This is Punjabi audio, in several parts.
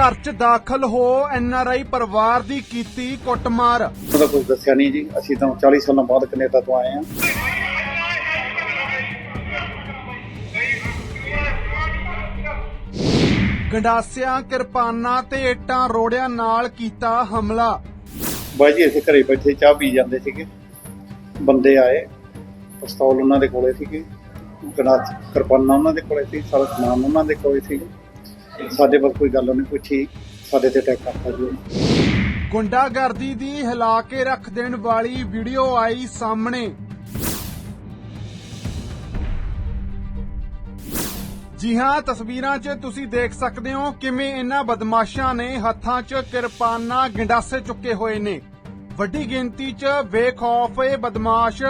ਘਰ 'ਚ ਦਾਖਲ ਹੋ ਐਨਆਰਆਈ ਪਰਿਵਾਰ ਦੀ ਕੀਤੀ ਕੁੱਟਮਾਰ। ਉਹਦਾ ਕੁਝ ਦੱਸਿਆ ਨਹੀਂ ਜੀ। ਅਸੀਂ ਤਾਂ 40 ਸਾਲਾਂ ਬਾਅਦ ਕੈਨੇਡਾ ਤੋਂ ਆਏ ਹਾਂ। ਗੰਡਾਸਿਆਂ ਕਿਰਪਾਨਾਂ ਤੇ ਇੱਟਾਂ ਰੋੜਿਆਂ ਨਾਲ ਕੀਤਾ ਹਮਲਾ। ਬਾਈ ਜੀ ਅਸੀਂ ਘਰੇ ਬੈਠੇ ਚਾਹ ਪੀ ਜਾਂਦੇ ਸੀਗੇ। ਬੰਦੇ ਆਏ ਪਿਸਤੌਲ ਉਹਨਾਂ ਦੇ ਕੋਲੇ ਸੀਗੇ। ਗਨਾਚ ਕਿਰਪਾਨਾਂ ਉਹਨਾਂ ਦੇ ਕੋਲੇ ਸੀ ਸਾਰਾ ਸਮਾਨ ਉਹਨਾਂ ਦੇ ਕੋਲੇ ਸੀ। ਸਾਡੇ ਵੱਲ ਕੋਈ ਗੱਲ ਨਹੀਂ ਪੁੱਛੀ ਸਾਡੇ ਤੇ ਅਟੈਕ ਕਰਤਾ ਜੀ। ਗੁੰਡਾਗਰਦੀ ਦੀ ਹਿਲਾ ਕੇ ਰੱਖ ਦੇਣ ਵਾਲੀ ਵੀਡੀਓ ਆਈ ਸਾਹਮਣੇ। ਜੀ ਹਾਂ, ਤਸਵੀਰਾਂ 'ਚ ਤੁਸੀਂ ਦੇਖ ਸਕਦੇ ਹੋ ਕਿਵੇਂ ਇਹਨਾਂ ਬਦਮਾਸ਼ਾਂ ਨੇ ਹੱਥਾਂ 'ਚ ਕਿਰਪਾਨਾਂ ਗੰਡਾਸੇ ਚੁੱਕੇ ਹੋਏ ਨੇ। ਵੱਡੀ ਗਿਣਤੀ 'ਚ ਬੇਖੌਫ ਇਹ ਬਦਮਾਸ਼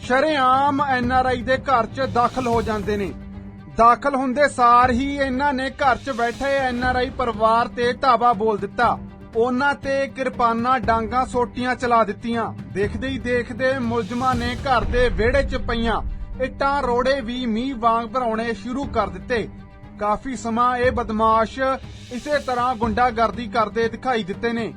ਸ਼ਰੇਆਮ ਐਨਆਰਆਈ ਦੇ ਘਰ 'ਚ ਦਾਖਲ ਹੋ ਜਾਂਦੇ ਨੇ। ਦਾਖਲ ਹੁੰਦੇ ਸਾਰ ਹੀ ਇਹਨਾਂ ਨੇ ਘਰ 'ਚ ਬੈਠੇ ਐਨਆਰਆਈ ਪਰਿਵਾਰ ਤੇ ਧਾਵਾ ਬੋਲ ਦਿੱਤਾ। ਉਹਨਾਂ ਤੇ ਕਿਰਪਾਨਾਂ, ਡਾਂਗਾ, ਸੋਟੀਆਂ ਚਲਾ ਦਿੱਤੀਆਂ। ਦੇਖਦੇ ਹੀ ਦੇਖਦੇ ਮੁਲਜ਼ਮਾਂ ਨੇ ਘਰ ਦੇ ਵਿਹੜੇ 'ਚ ਪਈਆਂ। ਇੱਟਾਂ, ਰੋੜੇ ਵੀ ਮੀਂਹ ਵਾਂਗ ਭਰਾਉਣੇ ਸ਼ੁਰੂ ਕਰ ਦਿੱਤੇ। ਕਾਫੀ ਸਮਾਂ ਇਹ ਬਦਮਾਸ਼ ਇਸੇ ਤਰ੍ਹਾਂ ਗੁੰਡਾਗਰਦੀ ਕਰਦੇ ਦਿਖਾਈ ਦਿੱਤੇ ਨੇ।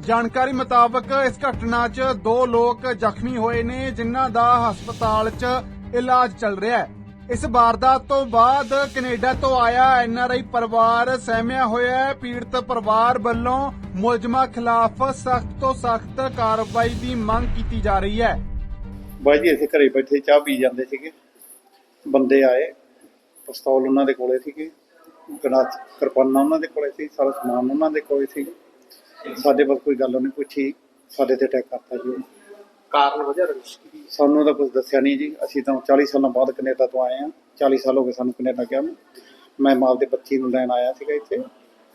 ਜਾਣਕਾਰੀ ਮੁਤਾਬਕ ਇਸ ਘਟਨਾ 'ਚ ਦੋ ਲੋਕ ਜ਼ਖਮੀ ਹੋਏ ਨੇ, ਜਿਨ੍ਹਾਂ ਦਾ ਹਸਪਤਾਲ 'ਚ ਇਲਾਜ ਚੱਲ ਰਿਹਾ ਹੈ। ਇਸ ਵਾਰਦਾਤ ਤੋਂ ਬਾਅਦ ਕੈਨੇਡਾ ਤੋਂ ਆਇਆ ਐਨਆਰਆਈ ਪਰਿਵਾਰ ਸਹਿਮਿਆ ਹੋਇਆ ਹੈ। ਪੀੜਤ ਪਰਿਵਾਰ ਵੱਲੋਂ ਮੁਲਜ਼ਮਾਂ ਖਿਲਾਫ ਸਖਤ ਤੋਂ ਸਖਤ ਕਾਰਵਾਈ ਦੀ ਮੰਗ ਕੀਤੀ ਜਾ ਰਹੀ ਹੈ। ਬਾਈ ਜੀ, ਅਸੀਂ ਘਰੇ ਬੈਠੇ ਚਾਹ ਪੀ ਜਾਂਦੇ ਸੀਗੇ। ਬੰਦੇ ਆਏ, ਪਿਸਤੌਲ ਉਹਨਾਂ ਦੇ ਕੋਲੇ ਸੀਗੇ। ਗਨਾਚ ਕਿਰਪਾਨਾਂ ਉਹਨਾਂ ਦੇ ਕੋਲੇ ਸੀ, ਸਾਰਾ ਸਮਾਨ ਉਹਨਾਂ ਦੇ ਕੋਲੇ ਸੀ। ਸਾਡੇ ਵੱਲ ਕੋਈ ਗੱਲ ਨਹੀਂ ਪੁੱਛੀ, ਸਾਡੇ ਤੇ ਅਟੈਕ ਕਰਤਾ ਜੀ। ਕਾਰਨ ਵਜ੍ਹਾ ਰੰਜਿਸ਼ ਕੀ ਸਾਨੂੰ ਤਾਂ ਕੁਝ ਦੱਸਿਆ ਨਹੀਂ ਜੀ। ਅਸੀਂ ਤਾਂ 40 ਸਾਲਾਂ ਬਾਅਦ ਕੈਨੇਡਾ ਤੋਂ ਆਏ ਹਾਂ। 40 ਸਾਲ ਹੋ ਗਏ ਸਾਨੂੰ ਕੈਨੇਡਾ ਗਿਆ ਨੂੰ। ਮੈਂ ਮਾਂ ਦੇ ਬੱਚੀ ਨੂੰ ਲੈਣ ਆਇਆ ਸੀਗਾ ਇੱਥੇ।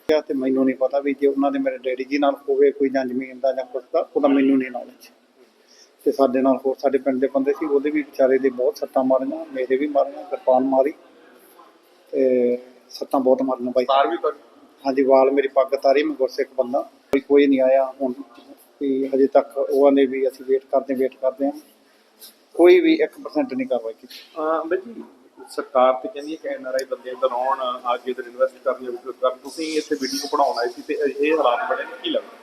ਕਿਹਾ ਤੇ ਮੈਨੂੰ ਨਹੀਂ ਪਤਾ ਵੀ ਜੇ ਉਹਨਾਂ ਦੇ ਮੇਰੇ ਡੈਡੀ ਜੀ ਨਾਲ ਹੋਵੇ ਕੋਈ ਜਾਂ ਜ਼ਮੀਨ ਦਾ ਜਾਂ ਕੁਛ ਦਾ ਉਹਦਾ ਮੈਨੂੰ ਨਹੀਂ ਨੌਲੇਜ ਤੇ ਸਾਡੇ ਨਾਲ ਹੋਰ ਸਾਡੇ ਪਿੰਡ ਦੇ ਬੰਦੇ ਸੀ ਉਹਦੇ ਵੀ ਵਿਚਾਰੇ ਦੇ ਬਹੁਤ ਸੱਟਾਂ ਮਾਰੀਆਂ ਮੇਰੇ ਵੀ ਮਾਰੀਆਂ ਕਿਰਪਾਨ ਮਾਰੀ। ਤੇ ਸੱਟਾਂ ਬਹੁਤ ਮਾਰੀਆਂ ਬਾਈ। ਵੀ ਹਾਂਜੀ ਵਾਲ ਮੇਰੀ ਪੱਗ ਤਾਰੀ ਮੈਂ ਗੁਰਸਿੱਖ ਬੰਦਾ। ਕੋਈ ਕੋਈ ਨਹੀਂ ਆਇਆ ਹੁਣ ਵੀ ਹਜੇ ਤੱਕ ਉਹਨਾਂ ਨੇ ਵੀ ਅਸੀਂ ਵੇਟ ਕਰਦੇ ਵੇਟ ਕਰਦੇ ਹਾਂ। ਕੋਈ ਵੀ 1% ਨਹੀਂ ਕਾਰਵਾਈ ਕੀਤੀ। ਹਾਂ ਬਈ ਸਰਕਾਰ ਤੇ ਕਹਿੰਦੀ ਹੈ ਕਿ ਐਨਆਰਆਈ ਬੰਦੇ ਆ ਕੇ ਇੱਧਰ ਇਨਵੈਸਟ ਕਰਨ ਜਾਂ ਕੁਝ ਕਰਨ। ਤੁਸੀਂ ਇੱਥੇ ਵੀਡੀਓ ਪੜਾਉਣ ਆਏ ਸੀ ਤੇ ਇਹ ਹਾਲਾਤ ਬਣੇ ਨੇ, ਕੀ ਲੱਗਦਾ?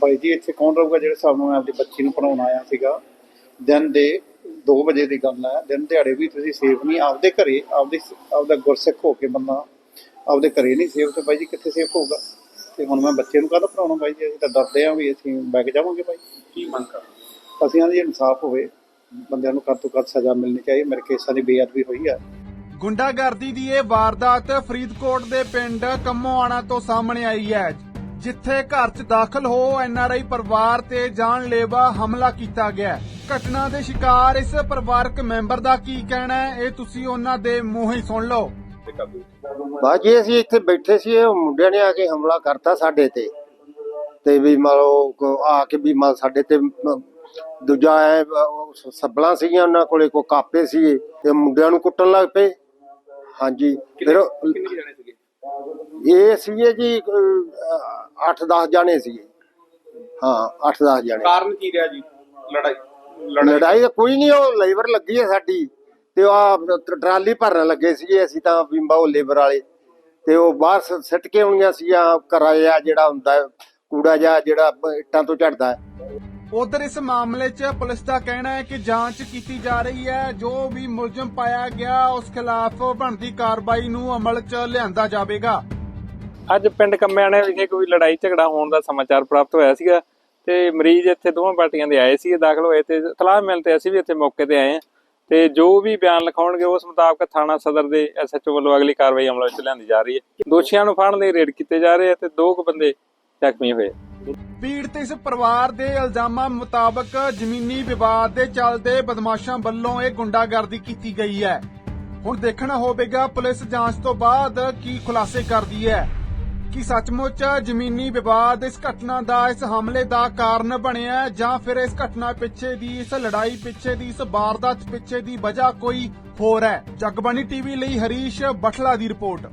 ਬਾਈ ਜੀ ਇੱਥੇ ਕੌਣ ਰਹੂਗਾ ਜਿਹੜੇ ਹਿਸਾਬ ਨਾਲ ਮੈਂ ਆਪਣੀ ਬੱਚੀ ਨੂੰ ਪੜਾਉਣ ਆਇਆ ਸੀਗਾ? ਦਿਨ ਦੇ 2 ਵਜੇ ਦੀ ਗੱਲ ਹੈ। ਦਿਨ ਦਿਹਾੜੇ ਵੀ ਤੁਸੀਂ ਸੇਫ ਨਹੀਂ ਆਪਦੇ ਘਰੇ ਆਪਦੇ ਆਪਦਾ ਗੁਰਸਿੱਖ ਹੋ ਕੇ ਬੰਦਾ ਆਪਦੇ ਘਰੇ ਨਹੀਂ ਸੇਫ ਤੇ ਬਾਈ ਜੀ ਕਿੱਥੇ ਸੇਫ ਹੋਊਗਾ? ਤੇ ਹੁਣ ਮੈਂ ਬੱਚੇ ਨੂੰ ਕਾਹਦਾ ਪੜਾਉਣਾ ਬਾਈ? ਜੀ ਅਸੀਂ ਤਾਂ ਡਰਦੇ ਹਾਂ ਵੀ ਅਸੀਂ ਬੈਗ ਜਾਵਾਂਗੇ ਬਾਈ। ਕੀ ਮੰਗ ਕਰ ਅਸੀਂ ਆਂਦੇ ਇਨਸਾਫ ਹੋਵੇ ਬੰਦਿਆਂ ਨੂੰ ਘੱਟ ਤੋਂ ਘੱਟ ਸਜ਼ਾ ਮਿਲਣੀ ਚਾਹੀਦੀ ਮੇਰੇ ਕੇਸਾਂ ਦੀ ਬੇਅਦਬੀ ਹੋਈ ਹੈ ਗੁੰਡਾਗਰਦੀ ਦੀ ਇਹ ਵਾਰਦਾਤ ਫਰੀਦਕੋਟ ਦੇ ਪਿੰਡ ਕੰਮੋਆਣਾ ਤੋਂ ਸਾਹਮਣੇ ਆਈ ਹੈ ਜਿੱਥੇ ਘਰ 'ਚ ਦਾਖਲ ਹੋ ਐਨਆਰਆਈ ਪਰਿਵਾਰ ਤੇ ਜਾਨਲੇਵਾ ਹਮਲਾ ਕੀਤਾ ਗਿਆ। ਘਟਨਾ ਦੇ ਸ਼ਿਕਾਰ ਇਸ ਪਰਿਵਾਰਕ ਮੈਂਬਰ ਦਾ ਕੀ ਕਹਿਣਾ ਹੈ ਇਹ ਤੁਸੀਂ ਉਹਨਾਂ ਦੇ ਮੂੰਹੋਂ ਹੀ ਸੁਣ ਲਓ। ਤੇ ਕਰ ਦਿਓ ਬਸ ਜੀ ਅਸੀਂ ਇੱਥੇ ਬੈਠੇ ਸੀ ਉਹ ਮੁੰਡਿਆਂ ਨੇ ਆ ਕੇ ਹਮਲਾ ਕਰਤਾ ਸਾਡੇ ਤੇ। ਤੇ ਵੀ ਕੋ- ਆ ਕੇ ਵੀ ਮੰਨ ਸਾਡੇ ਤੇ ਦੂਜਾ ਹੈ ਸੱਬਲਾਂ ਸੀਗੀਆਂ ਉਹਨਾਂ ਕੋਲੇ ਕੋ ਕਾਪੇ ਸੀ ਤੇ ਮੁੰਡਿਆਂ ਨੂੰ ਕੁੱਟਣ ਲੱਗ ਪਏ। ਹਾਂਜੀ ਫਿਰ ਇਹ ਸੀਗੇ ਜੀ 8-10 ਜਾਣੇ ਸੀਗੇ। ਹਾਂ 8-10 ਜਾਣੇ। ਕਾਰਨ ਕੀ ਰਿਹਾ ਜੀ? ਲੜਾਈ ਲੜਾਈ ਕੋਈ ਨਹੀਂ ਉਹ ਲੇਬਰ ਲੱਗੀ ਹੈ ਸਾਡੀ। ਤੇ ਉਹ ਆ ਟਰਾਲੀ ਭਰਨ ਲੱਗੇ ਸੀਗੇ ਅਸੀਂ ਤਾਂ ਬਿੰਬਾ ਉਹ ਲੇਬਰ ਵਾਲੇ। ਤੇ ਉਹ ਬਾਹਰ ਸਿੱਟ ਕੇ ਆਉਣੀਆਂ ਸੀਗੀਆਂ ਕਿਰਾਇਆ ਜਿਹੜਾ ਹੁੰਦਾ ਕੂੜਾ ਜਿਹਾ ਜਿਹੜਾ ਇੱਟਾਂ ਤੋਂ ਝੜਦਾ ਹੈ। ਉਧਰ ਇਸ ਮਾਮਲੇ 'ਚ ਪੁਲਿਸ ਦਾ ਕਹਿਣਾ ਹੈ ਕਿ ਜਾਂਚ ਕੀਤੀ ਜਾ ਰਹੀ ਹੈ ਜੋ ਵੀ ਮੁਲਜ਼ਮ ਪਾਇਆ ਗਿਆ ਉਸ ਖਿਲਾਫ ਬਣਦੀ ਕਾਰਵਾਈ ਨੂੰ ਅਮਲ 'ਚ ਲਿਆਂਦਾ ਜਾਵੇਗਾ। ਅੱਜ ਪਿੰਡ ਕੰਮਿਆਣੇ ਵਿਖੇ ਕੋਈ ਲੜਾਈ ਝਗੜਾ ਹੋਣ ਦਾ ਸਮਾਚਾਰ ਪ੍ਰਾਪਤ ਹੋਇਆ ਸੀਗਾ ਤੇ ਮਰੀਜ਼ ਇੱਥੇ ਦੋਵਾਂ ਪਾਰਟੀਆਂ ਦੇ ਆਏ ਸੀ ਦਾਖਲ ਹੋਏ ਤੇ ਇਤਲਾਹ ਮਿਲ ਤੇ ਅਸੀਂ ਵੀ ਇੱਥੇ ਮੌਕੇ ਤੇ ਆਏ ਹਾਂ। ਤੇ ਜੋ ਵੀ ਬਿਆਨ ਲਿਖਾਉਣਗੇ ਉਸ ਮੁਤਾਬਕ ਥਾਣਾ ਸਦਰ ਦੇ ਐਸਐਚਓ ਵੱਲੋਂ ਅਗਲੀ ਕਾਰਵਾਈ ਅਮਲ ਵਿੱਚ ਲਿਆਂਦੀ ਜਾ ਰਹੀ ਹੈ। ਦੋਸ਼ੀਆਂ ਨੂੰ ਫੜਨ ਲਈ ਰੇਡ ਕੀਤੇ ਜਾ ਰਹੇ ਆ ਤੇ ਦੋ ਕੁ ਬੰਦੇ ਜ਼ਖਮੀ ਹੋਏ ਪੀੜਤ ਇਸ ਪਰਿਵਾਰ ਦੇ ਇਲਜ਼ਾਮਾਂ ਮੁਤਾਬਕ ਜ਼ਮੀਨੀ ਵਿਵਾਦ ਦੇ ਚੱਲਦੇ ਬਦਮਾਸ਼ਾਂ ਵੱਲੋਂ ਇਹ ਗੁੰਡਾਗਰਦੀ ਕੀਤੀ ਗਈ ਹੈ। ਹੁਣ ਦੇਖਣਾ ਹੋਵੇਗਾ ਪੁਲਿਸ ਜਾਂਚ ਤੋਂ ਬਾਅਦ ਕੀ ਖੁਲਾਸੇ ਕਰਦੀ ਹੈ। ਕਿ ਸੱਚਮੁੱਚ ਜ਼ਮੀਨੀ ਵਿਵਾਦ ਇਸ ਘਟਨਾ ਦਾ, ਇਸ ਹਮਲੇ ਦਾ ਕਾਰਨ ਬਣਿਆ ਜਾਂ ਫਿਰ ਇਸ ਘਟਨਾ ਪਿੱਛੇ ਦੀ, ਇਸ ਲੜਾਈ ਪਿੱਛੇ ਦੀ, ਇਸ ਵਾਰਦਾਤ ਪਿੱਛੇ ਦੀ ਵਜ੍ਹਾ ਕੋਈ ਹੋਰ ਹੈ? ਜਗਬਾਣੀ ਟੀਵੀ ਲਈ ਹਰੀਸ਼ ਬਠਲਾ ਦੀ ਰਿਪੋਰਟ।